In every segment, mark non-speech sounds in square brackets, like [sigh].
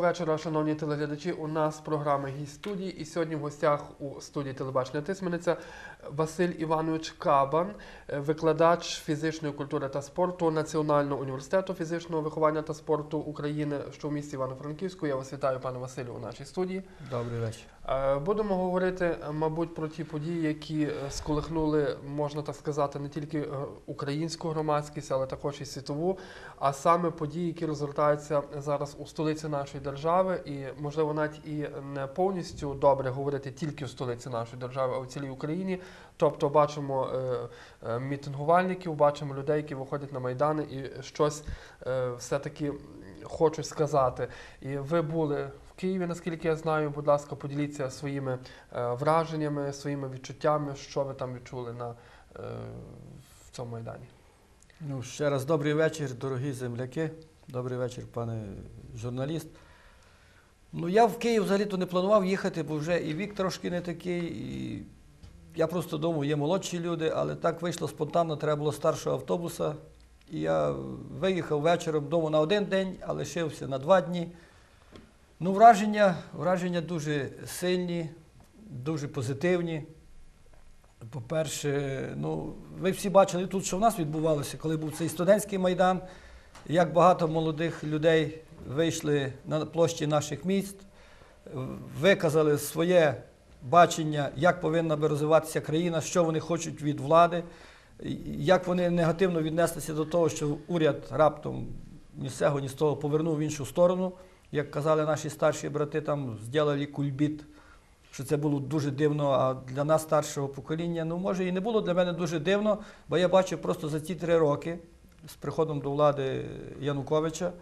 вечора, шановні телеглядачі. У нас програма гість студії. І сьогодні в гостях у студії телебачення Тисмениця Василь Іванович Кабан, викладач фізичної культури та спорту Національного університету фізичного виховання та спорту України, що в місті Івано-Франківську. Я вас вітаю, пане Василю, у нашій студії. Добрий вечір. Е, Будемо говорити, е, мабуть, про ті події, які е, сколихнули, можна так сказати, не тільки українську громадськість, але також і світову, а саме події, які розгортаються зараз у столиці нашої держави, і можливо навіть і не повністю добре говорити тільки в столиці нашої держави, а в цілій Україні. Тобто бачимо мітингувальників, бачимо людей, які виходять на майдани і щось е, все-таки хочуть сказати. І ви були Києві, наскільки я знаю. Будь ласка, поділіться своїми е, враженнями, своїми відчуттями, що ви там відчули на е, в цьому майдані. Ну, ще раз добрий вечір, дорогі земляки. Добрий вечір, пане журналіст. Ну, я в Київ взагалі-то не планував їхати, бо вже і вік трошки не такий. І я просто думав, є молодші люди, але так вийшло спонтанно, треба було старшого автобуса. І я виїхав вечором вдома на один день, а лишився на два дні. Ну, враження, враження дуже сильні, дуже позитивні. По-перше, ну, ви всі бачили тут, що в нас відбувалося, коли був цей студентський майдан, як багато молодих людей вийшли на площі наших міст, виказали своє бачення, як повинна би розвиватися країна, що вони хочуть від влади, як вони негативно віднеслися до того, що уряд раптом ні з цього, ні з того повернув в іншу сторону. Як казали наші старші брати, там зробили кульбіт що це було дуже дивно. А для нас старшого покоління, ну може і не було для мене дуже дивно, бо я бачив просто за ці три роки з приходом до влади Януковича,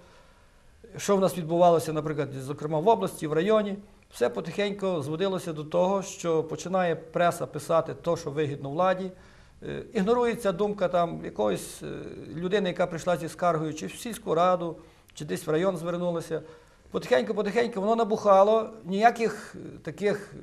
що в нас відбувалося, наприклад, зокрема в області, в районі. Все потихеньку зводилося до того, що починає преса писати те, що вигідно владі. Е, Ігнорується думка там якоїсь е, людини, яка прийшла зі скаргою, чи в сільську раду, чи десь в район звернулася. Потихеньку-потихеньку воно набухало, ніяких е, таких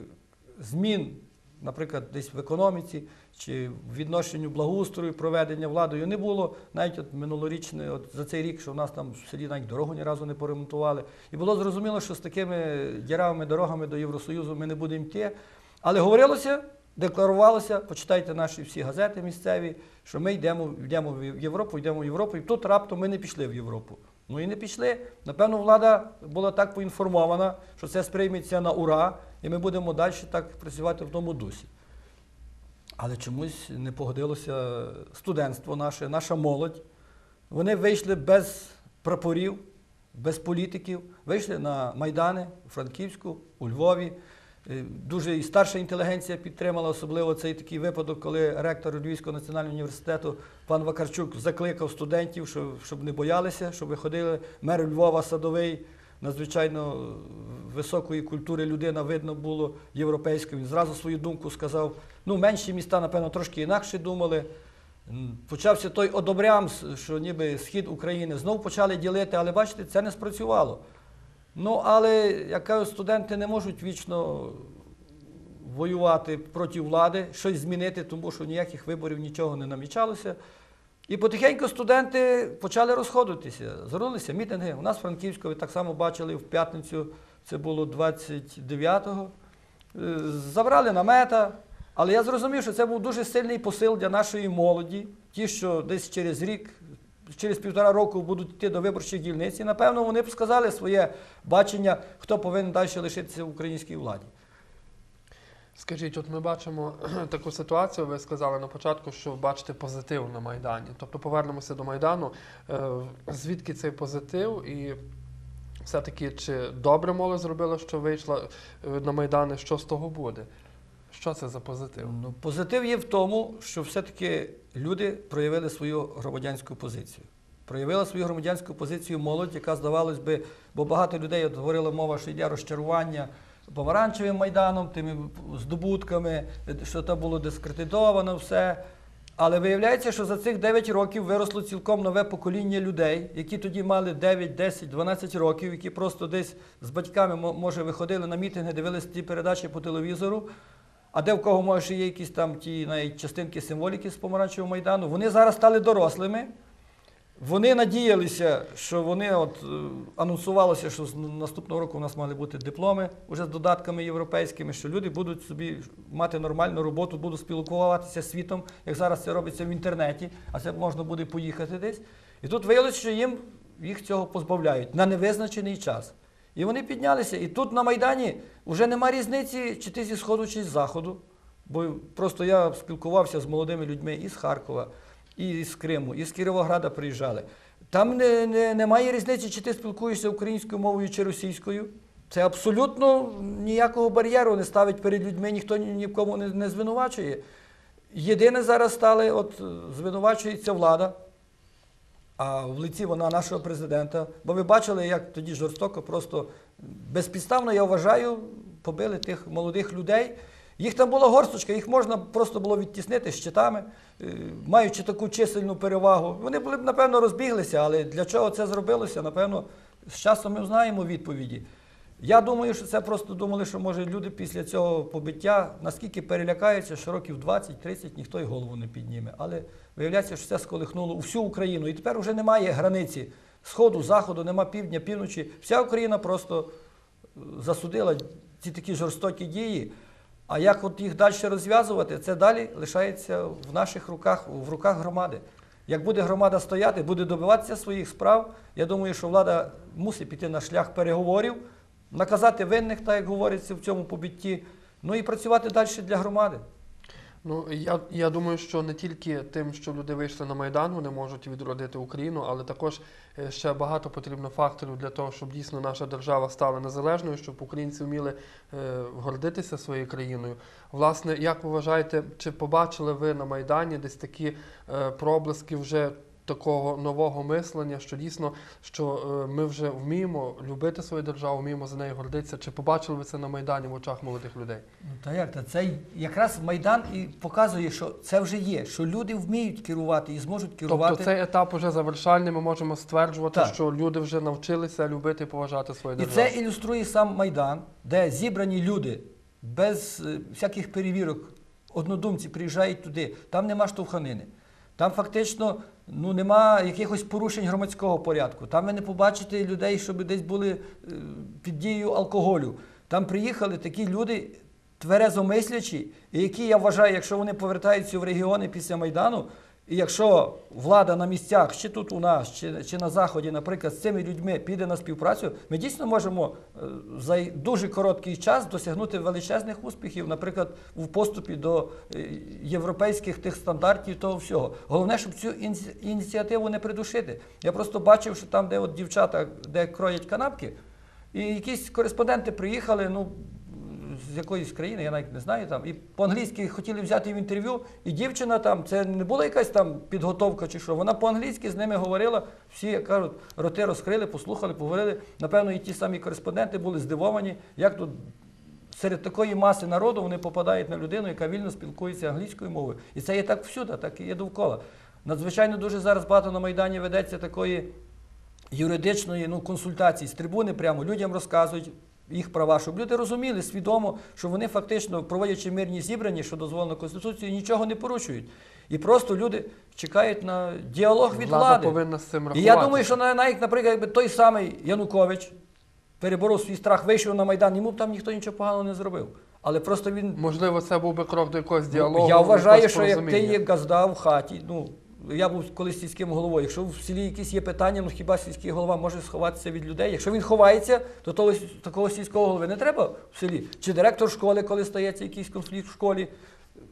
змін, наприклад, десь в економіці чи в відношенню благоустрою, проведення владою не було. Навіть от минулорічне, от за цей рік, що в нас там в селі навіть дорогу ні разу не поремонтували. І було зрозуміло, що з такими діравими дорогами до Євросоюзу ми не будемо йти. Але говорилося, декларувалося, почитайте наші всі газети місцеві, що ми йдемо, йдемо в Європу, йдемо в Європу, і тут раптом ми не пішли в Європу. Ну і не пішли. Напевно, влада була так поінформована, що це сприйметься на ура, і ми будемо далі так працювати в тому дусі. Але чомусь не погодилося студентство наше, наша молодь. Вони вийшли без прапорів, без політиків, вийшли на Майдани у Франківську, у Львові. Е, Дуже і старша інтелігенція підтримала, особливо цей такий випадок, коли ректор Львівського національного університету пан Вакарчук закликав студентів, щоб, щоб не боялися, щоб виходили. Мер Львова Садовий, надзвичайно високої культури людина, видно було європейською. Він зразу свою думку сказав. Ну, менші міста, напевно, трошки інакше думали. Почався той одобрям, що ніби схід України знов почали ділити, але бачите, це не спрацювало. Ну, але, як кажуть, студенти не можуть вічно воювати проти влади, щось змінити, тому що ніяких виборів нічого не намічалося. І потихеньку студенти почали розходитися. Звернулися мітинги. У нас в Франківську, ви так само бачили в п'ятницю, це було 29-го. Е, Забрали намета. Але я зрозумів, що це був дуже сильний посил для нашої молоді. Ті, що десь через рік, через півтора року будуть йти до виборчих дільниць, і напевно вони б сказали своє бачення, хто повинен далі лишитися в українській владі. Скажіть, от ми бачимо [clears throat] таку ситуацію. Ви сказали на початку, що бачите позитив на майдані. Тобто повернемося до майдану. Е, Звідки цей позитив? І все-таки чи добре молодь зробила, що вийшла е, на майдани? Що з того буде? Що це за позитив? Ну, позитив є в тому, що все-таки люди проявили свою громадянську позицію. Проявила свою громадянську позицію молодь, яка, здавалось би, бо багато людей от говорила мова, що йде розчарування помаранчевим майданом, тими здобутками, що там було дискредитовано все. Але виявляється, що за цих 9 років виросло цілком нове покоління людей, які тоді мали 9, 10, 12 років, які просто десь з батьками може виходили на мітинги, дивилися ті передачі по телевізору. А де в кого може ще є якісь там ті навіть частинки символіки з помаранчевого майдану, вони зараз стали дорослими. Вони надіялися, що вони от е, анонсувалося, що з наступного року у нас мали бути дипломи вже з додатками європейськими, що люди будуть собі мати нормальну роботу, будуть спілкуватися з світом, як зараз це робиться в інтернеті, а це можна буде поїхати десь. І тут виявилося, що їм їх цього позбавляють на невизначений час. І вони піднялися. І тут на Майдані вже нема різниці, чи ти зі сходу, чи з заходу. Бо просто я спілкувався з молодими людьми із Харкова, і з Криму, і з Кіровограда приїжджали. Там не, не, немає різниці, чи ти спілкуєшся українською мовою чи російською. Це абсолютно ніякого бар'єру не ставить перед людьми, ніхто ні, ні в кому не, не звинувачує. Єдине зараз стали, от звинувачується влада, а в лиці вона нашого президента. Бо ви бачили, як тоді жорстоко, просто безпідставно, я вважаю, побили тих молодих людей. Їх там була горсточка, їх можна просто було відтіснити щитами, е, маючи таку чисельну перевагу. Вони були б, напевно, розбіглися, але для чого це зробилося, напевно, з часом ми знаємо відповіді. Я думаю, що це просто думали, що може люди після цього побиття наскільки перелякаються, що років 20-30 ніхто й голову не підніме. Але виявляється, що це сколихнуло всю Україну. І тепер вже немає границі сходу, заходу, нема півдня, півночі. Вся Україна просто е, засудила ці такі жорстокі дії. А як от їх далі розв'язувати, це далі лишається в наших руках, в руках громади. Як буде громада стояти, буде добиватися своїх справ, я думаю, що влада мусить піти на шлях переговорів, наказати винних, так як говориться в цьому побитті, ну і працювати далі для громади. Ну я, я думаю, що не тільки тим, що люди вийшли на майдан, вони можуть відродити Україну, але також е, ще багато потрібно факторів для того, щоб дійсно наша держава стала незалежною, щоб українці вміли е, гордитися своєю країною. Власне, як ви вважаєте, чи побачили ви на майдані десь такі е, проблиски вже? Такого нового мислення, що дійсно, що е, ми вже вміємо любити свою державу, вміємо за нею гордитися. Чи побачили ви це на майдані в очах молодих людей? Ну та як то це якраз майдан і показує, що це вже є, що люди вміють керувати і зможуть керувати. Тобто цей етап уже завершальний. Ми можемо стверджувати, Так. що люди вже навчилися любити і поважати свою І державу. це ілюструє сам Майдан, де зібрані люди без е, всяких перевірок, однодумці приїжджають туди, там нема штовханини. Там фактично ну, нема якихось порушень громадського порядку. Там ви не побачите людей, щоб десь були е, під дією алкоголю. Там приїхали такі люди тверезомислячі, і які, я вважаю, якщо вони повертаються в регіони після Майдану, і якщо влада на місцях, чи тут у нас, чи, чи на Заході, наприклад, з цими людьми піде на співпрацю, ми дійсно можемо е, за дуже короткий час досягнути величезних успіхів, наприклад, в поступі до е, європейських тих стандартів того всього. Головне, щоб цю ініці- ініціативу не придушити. Я просто бачив, що там, де от дівчата, де кроять канапки, і якісь кореспонденти приїхали, ну, з якоїсь країни, я навіть не знаю там, і по-англійськи хотіли взяти в інтерв'ю, і дівчина там, це не була якась там підготовка чи що. Вона по-англійськи з ними говорила, всі, як кажуть, роти розкрили, послухали, поговорили. Напевно, і ті самі кореспонденти були здивовані, як тут серед такої маси народу вони попадають на людину, яка вільно спілкується англійською мовою. І це є так всюди, так і є довкола. Надзвичайно дуже зараз багато на Майдані ведеться такої юридичної ну, консультації з трибуни прямо людям розказують їх права, щоб люди розуміли свідомо, що вони фактично, проводячи мирні зібрання, що дозволено Конституцією, нічого не порушують. І просто люди чекають на діалог від Влада влади. повинна з цим І я думаю, що навіть, наприклад, якби той самий Янукович переборов свій страх, вийшов на Майдан, йому б там ніхто нічого поганого не зробив. Але просто він Можливо, це був би крок до якогось діалогу. Ну, я вважаю, якогось що як ти порозуміння. є газда в хаті, ну я був колись сільським головою. Якщо в селі якісь є питання, ну хіба сільський голова може сховатися від людей? Якщо він ховається, то того, такого сільського голови не треба в селі. Чи директор школи, коли стається якийсь конфлікт в школі,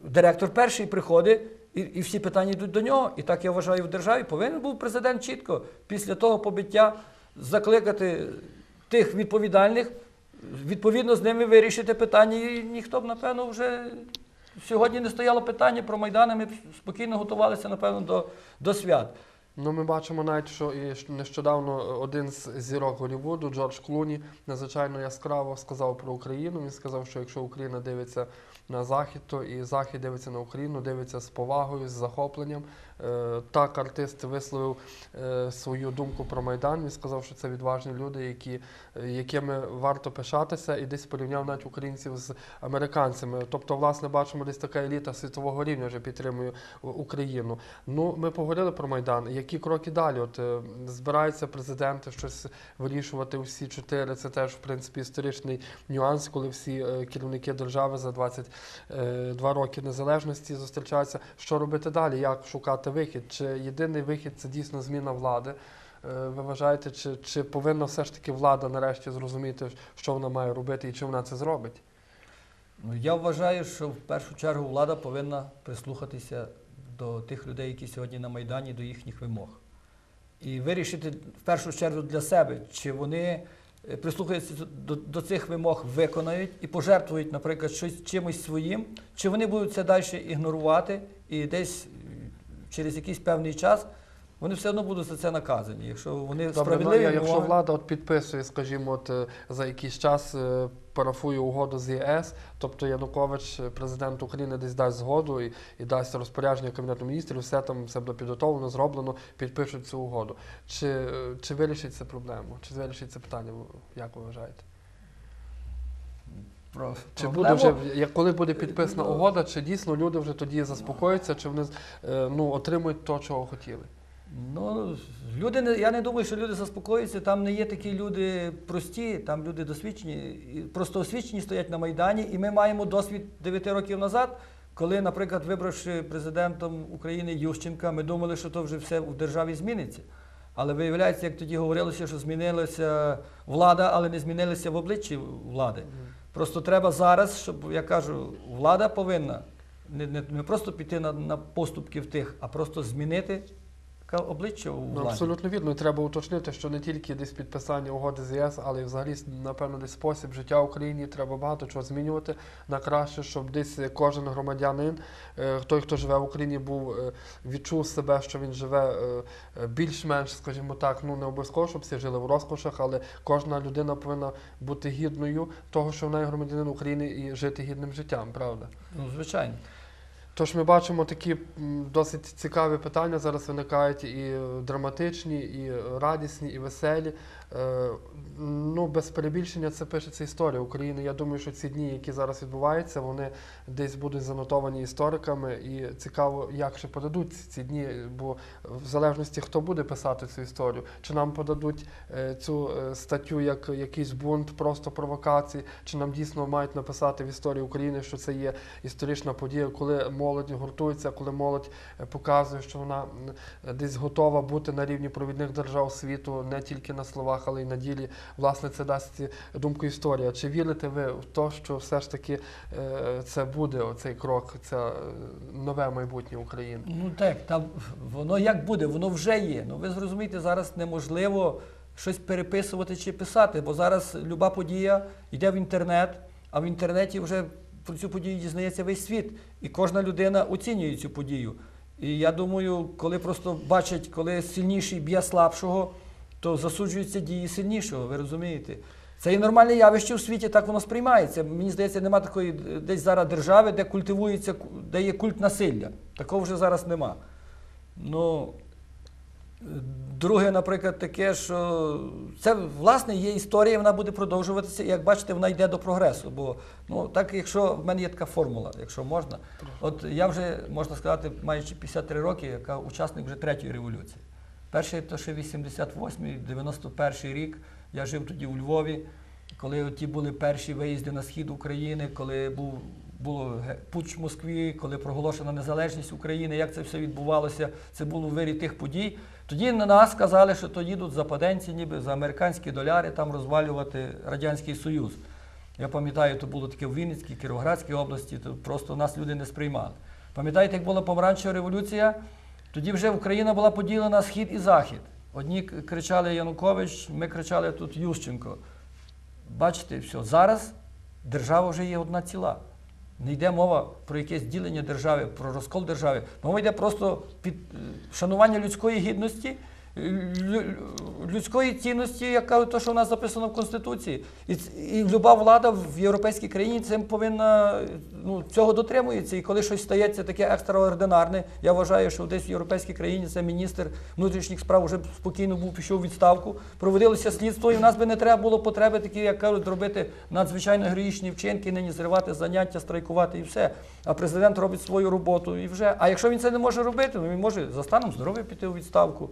директор перший приходить. І, і всі питання йдуть до нього. І так я вважаю в державі. Повинен був президент чітко після того побиття закликати тих відповідальних, відповідно з ними вирішити питання. І ніхто б, напевно, вже сьогодні не стояло питання про Майдани. Ми спокійно готувалися, напевно, до, до свят. Ну, ми бачимо навіть, що і нещодавно один з зірок Голлівуду, Джордж Клуні, надзвичайно яскраво сказав про Україну. Він сказав, що якщо Україна дивиться на Захід, то і Захід дивиться на Україну, дивиться з повагою, з захопленням. Е, Так, артист висловив е, свою думку про Майдан. Він сказав, що це відважні люди, які, е, якими варто пишатися, і десь порівняв навіть українців з американцями. Тобто, власне, бачимо, десь така еліта світового рівня вже підтримує Україну. Ну, ми поговорили про Майдан. Які кроки далі? От е, збираються президенти щось вирішувати усі чотири. Це теж в принципі історичний нюанс, коли всі е, керівники держави за 22 роки незалежності зустрічаються. Що робити далі? Як шукати вихід? Чи єдиний вихід це дійсно зміна влади? Е, Ви вважаєте, чи, чи повинна все ж таки влада нарешті зрозуміти, що вона має робити і чи вона це зробить? Ну, я вважаю, що в першу чергу влада повинна прислухатися до тих людей, які сьогодні на Майдані, до їхніх вимог. І вирішити в першу чергу для себе, чи вони е, прислухаються до, до цих вимог, виконають і пожертвують, наприклад, щось чимось своїм, чи вони будуть це далі ігнорувати і десь е, через якийсь певний час вони все одно будуть за це наказані. Якщо вони Добре, ну, я- якщо влада от підписує, скажімо, от е, за якийсь час е, парафує угоду з ЄС, тобто Янукович, е, президент України, десь дасть згоду і, і дасть розпорядження Кабінету міністрів, все там все буде підготовлено, зроблено, підпишуть цю угоду. Чи, чи вирішить це проблему? Чи вирішить це питання? Як ви вважаєте? Про- Чи проблему- буде вже як коли буде підписана Ну, угода, чи дійсно люди вже тоді заспокояться, чи вони ну, отримують то, чого хотіли? Ну, люди не, я не думаю, що люди заспокоюються. Там не є такі люди прості, там люди досвідчені, і просто освічені стоять на Майдані. І ми маємо досвід 9 років назад, коли, наприклад, вибравши президентом України Ющенка, ми думали, що то вже все в державі зміниться. Але виявляється, як тоді говорилося, що змінилася влада, але не змінилася в обличчі влади. Просто треба зараз, щоб я кажу, влада повинна не, не, не просто піти на, на поступки в тих, а просто змінити обличчя у Ну, абсолютно вірно. І треба уточнити, що не тільки десь підписання угоди з ЄС, але й взагалі, напевно, десь спосіб життя в Україні треба багато чого змінювати на краще, щоб десь кожен громадянин, е, той, хто живе в Україні, був е, відчув себе, що він живе е, більш-менш, скажімо так, ну не обов'язково, щоб всі жили в розкошах, але кожна людина повинна бути гідною того, що вона є громадянин України і жити гідним життям, правда? Ну, звичайно. Тож ми бачимо такі досить цікаві питання зараз виникають і драматичні, і радісні, і веселі. Е, Ну, без перебільшення це пишеться історія України. Я думаю, що ці дні, які зараз відбуваються, вони десь будуть занотовані істориками, і цікаво, як ще подадуть ці дні, бо в залежності хто буде писати цю історію, чи нам подадуть е, цю е, статтю як якийсь бунт, просто провокації, чи нам дійсно мають написати в історії України, що це є історична подія, коли молодь гуртується, коли молодь показує, що вона десь готова бути на рівні провідних держав світу, не тільки на словах, але й на ділі. Власне, це дасть думку історія. Чи вірите ви в те, що все ж таки е, це буде оцей крок, це е, нове майбутнє України? Ну так, там воно як буде, воно вже є. Ну ви зрозумієте, зараз неможливо щось переписувати чи писати, бо зараз люба подія йде в інтернет, а в інтернеті вже про цю подію дізнається весь світ. І кожна людина оцінює цю подію. І я думаю, коли просто бачать, коли сильніший б'є слабшого, то засуджуються дії сильнішого, ви розумієте? Це є нормальне явище у світі, так воно сприймається. Мені здається, немає такої десь зараз держави, де культивується, де є культ насилля. Такого вже зараз нема. Ну, друге, наприклад, таке, що це власне є історія, вона буде продовжуватися, і як бачите, вона йде до прогресу. Бо ну так, якщо в мене є така формула, якщо можна, от я вже можна сказати, маючи 53 роки, яка учасник вже третьої революції. Перший то ще 88-й, 91-й рік. Я жив тоді у Львові, коли ті були перші виїзди на схід України, коли був було путч в Москві, коли проголошена незалежність України, як це все відбувалося, це було в вирі тих подій. Тоді на нас сказали, що то їдуть западенці, ніби за американські доляри там розвалювати Радянський Союз. Я пам'ятаю, то було таке в Вінницькій, Кіровоградській області, то просто нас люди не сприймали. Пам'ятаєте, як була помаранчева революція? Тоді вже Україна була поділена схід і захід. Одні кричали Янукович, ми кричали тут Ющенко. Бачите, все, зараз держава вже є одна ціла. Не йде мова про якесь ділення держави, про розкол держави. Мова йде просто під е, шанування людської гідності, людської цінності, як кажуть, то, що в нас записано в Конституції. І, і люба влада в європейській країні цим повинна ну, цього дотримується. І коли щось стається таке екстраординарне, я вважаю, що десь в європейській країні це міністр внутрішніх справ вже спокійно був пішов у відставку. Проводилося слідство, і в нас би не треба було потреби такі, як кажуть, робити надзвичайно героїчні вчинки, нині зривати заняття, страйкувати і все. А президент робить свою роботу і вже. А якщо він це не може робити, ну він може за станом здоров'я піти у відставку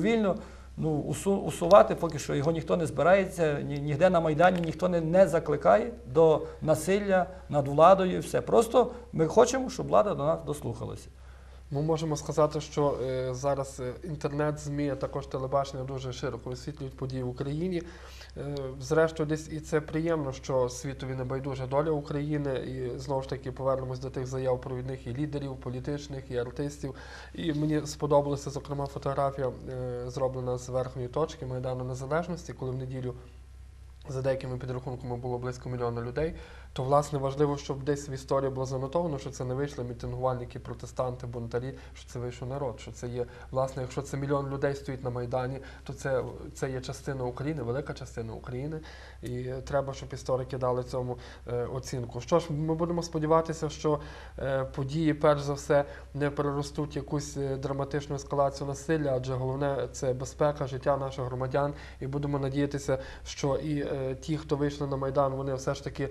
добровільно. Ну, усу- усувати, поки що його ніхто не збирається, ні, ніде на Майдані ніхто не, не закликає до насилля над владою. Все. Просто ми хочемо, щоб влада до нас дослухалася. Ми можемо сказати, що е, зараз е, інтернет, ЗМІ, а також телебачення дуже широко висвітлюють події в Україні. Е, зрештою, десь і це приємно, що світові не байдужа доля України. І знову ж таки повернемось до тих заяв провідних і лідерів, політичних, і артистів. І мені сподобалася, зокрема, фотографія, зроблена з верхньої точки Майдану Незалежності, коли в неділю. За деякими підрахунками було близько мільйона людей, то власне важливо, щоб десь в історії було занотовано, що це не вийшли мітингувальники, протестанти, бунтарі, що це вийшов народ. Що це є власне, якщо це мільйон людей стоїть на майдані, то це, це є частина України, велика частина України, і треба, щоб історики дали цьому е, оцінку. Що ж, ми будемо сподіватися, що е, події, перш за все, не переростуть якусь е, драматичну ескалацію насилля, адже головне це безпека, життя наших громадян, і будемо надіятися, що і ті, хто вийшли на майдан, вони все ж таки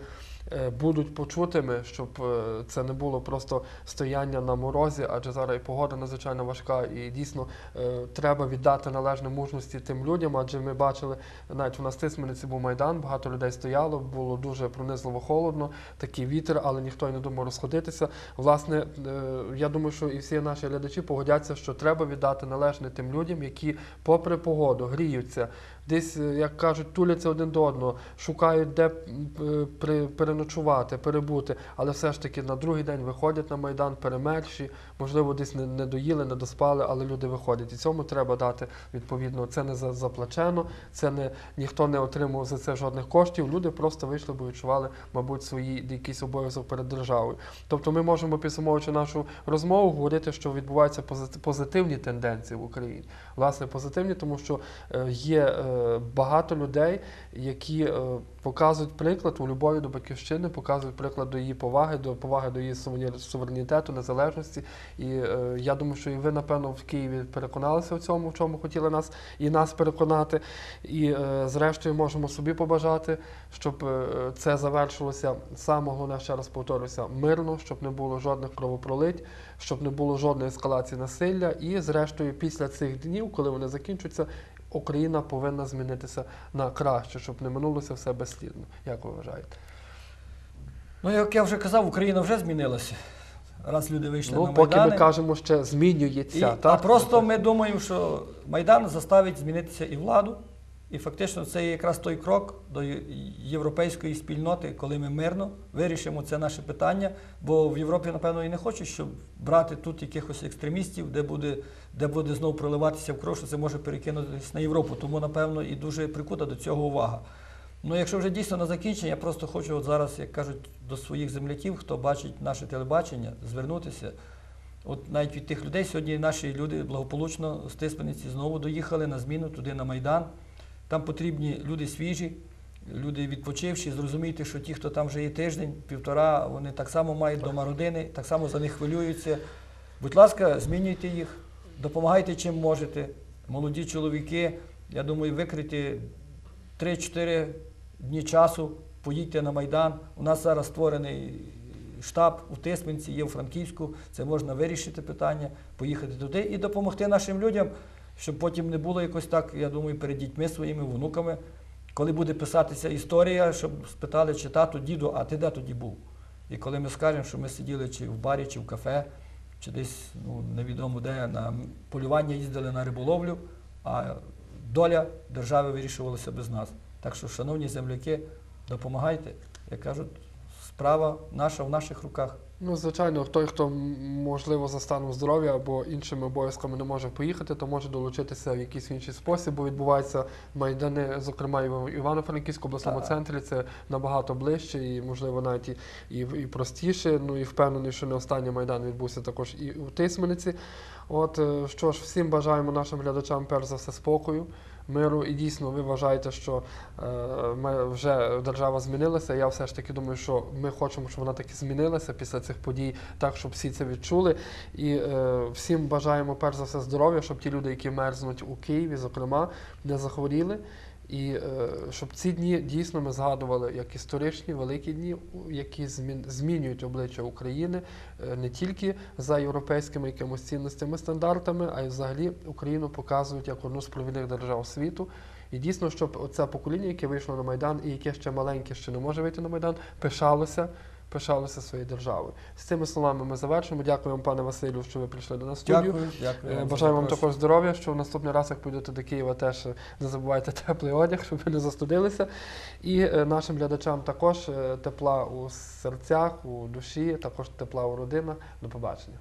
будуть почутими, щоб е, це не було просто стояння на морозі, адже зараз і погода надзвичайно важка, і дійсно е, треба віддати належне мужності тим людям, адже ми бачили, навіть у нас в був майдан, багато людей стояло, було дуже пронизливо холодно, такий вітер, але ніхто й не думав розходитися. Власне, е, я думаю, що і всі наші глядачі погодяться, що треба віддати належне тим людям, які, попри погоду, гріються. Десь, е, як кажуть, туляться один до одного, шукають, де е, переночувати, перебути, але все ж таки на другий день виходять на майдан перемерші, можливо, десь не, доїли, не доспали, але люди виходять. І цьому треба дати відповідно. Це не за- заплачено, це не ніхто не отримав за це жодних коштів. Люди просто вийшли, бо відчували, мабуть, свої якийсь обов'язок перед державою. Тобто, ми можемо підсумовуючи нашу розмову, говорити, що відбуваються позит- позитивні тенденції в Україні. Власне, позитивні, тому що е, є багато людей, які е, показують приклад у любові до батьківщини, показують приклад до її поваги, до поваги до її суверенітету, незалежності. І е, я думаю, що і ви, напевно, в Києві переконалися в цьому, в чому хотіли нас і нас переконати. І е, зрештою можемо собі побажати, щоб це завершилося саме головне, ще раз повторюся, мирно, щоб не було жодних кровопролить, щоб не було жодної ескалації насилля. І зрештою, після цих днів, коли вони закінчаться, Україна повинна змінитися на краще, щоб не минулося все безслідно. Як ви вважаєте? Ну, як я вже казав, Україна вже змінилася. Раз люди вийшли ну, на поки ми кажемо, що змінюється. І, так? а просто ми думаємо, що Майдан заставить змінитися і владу. І фактично це якраз той крок до європейської спільноти, коли ми мирно вирішимо це наше питання. Бо в Європі, напевно, і не хочуть, щоб брати тут якихось екстремістів, де буде, де буде знову проливатися в кров, що це може перекинутися на Європу. Тому, напевно, і дуже прикута до цього увага. Ну, якщо вже дійсно на закінчення, я просто хочу от зараз, як кажуть, до своїх земляків, хто бачить наше телебачення, звернутися. От навіть від тих людей сьогодні наші люди благополучно з Тисмениці знову доїхали на зміну туди на Майдан. Там потрібні люди свіжі, люди відпочивші. Зрозумійте, що ті, хто там вже є тиждень, півтора, вони так само мають вдома родини, так само за них хвилюються. Будь ласка, змінюйте їх, допомагайте чим можете. Молоді чоловіки, я думаю, викрити 3-4 дні часу, поїдьте на Майдан. У нас зараз створений штаб у Тисменці, є у Франківську. Це можна вирішити питання, поїхати туди і допомогти нашим людям, щоб потім не було якось так, я думаю, перед дітьми своїми, внуками. Коли буде писатися історія, щоб спитали, чи тато, діду, а ти де тоді був? І коли ми скажемо, що ми сиділи чи в барі, чи в кафе, чи десь ну, невідомо де на полювання їздили на риболовлю, а доля держави вирішувалася без нас. Так що, шановні земляки, допомагайте. Як кажуть, справа наша в наших руках. Ну, звичайно, той, хто можливо за станом здоров'я або іншими обов'язками не може поїхати, то може долучитися в якийсь інший спосіб, бо відбуваються майдани, зокрема і в Івано-Франківському обласному Так. центрі. Це набагато ближче і, можливо, навіть і, і, і простіше. Ну і впевнений, що не останній майдан відбувся також і у Тисмениці. От е, що ж, всім бажаємо нашим глядачам перш за все спокою, миру. І дійсно, ви вважаєте, що е, ми вже держава змінилася. Я все ж таки думаю, що ми хочемо, щоб вона таки змінилася після цих подій, так щоб всі це відчули. І е, всім бажаємо перш за все здоров'я, щоб ті люди, які мерзнуть у Києві, зокрема, не захворіли. І е, щоб ці дні дійсно ми згадували як історичні великі дні, які змін, змінюють обличчя України е, не тільки за європейськими якимось цінностями, стандартами, а й взагалі Україну показують як одну з провідних держав світу. І дійсно, щоб це покоління, яке вийшло на Майдан і яке ще маленьке, ще не може вийти на Майдан, пишалося. Пишалося своєю державою. З цими словами ми завершимо. Дякую вам, пане Василю, що ви прийшли до нас в студію. Дякую, дякую. Е, вам Бажаю вам також здоров'я, що в наступний раз, як підете до Києва, теж е, не забувайте теплий одяг, щоб ви не застудилися. І е, нашим глядачам також е, тепла у серцях, у душі, також тепла у родинах. До побачення.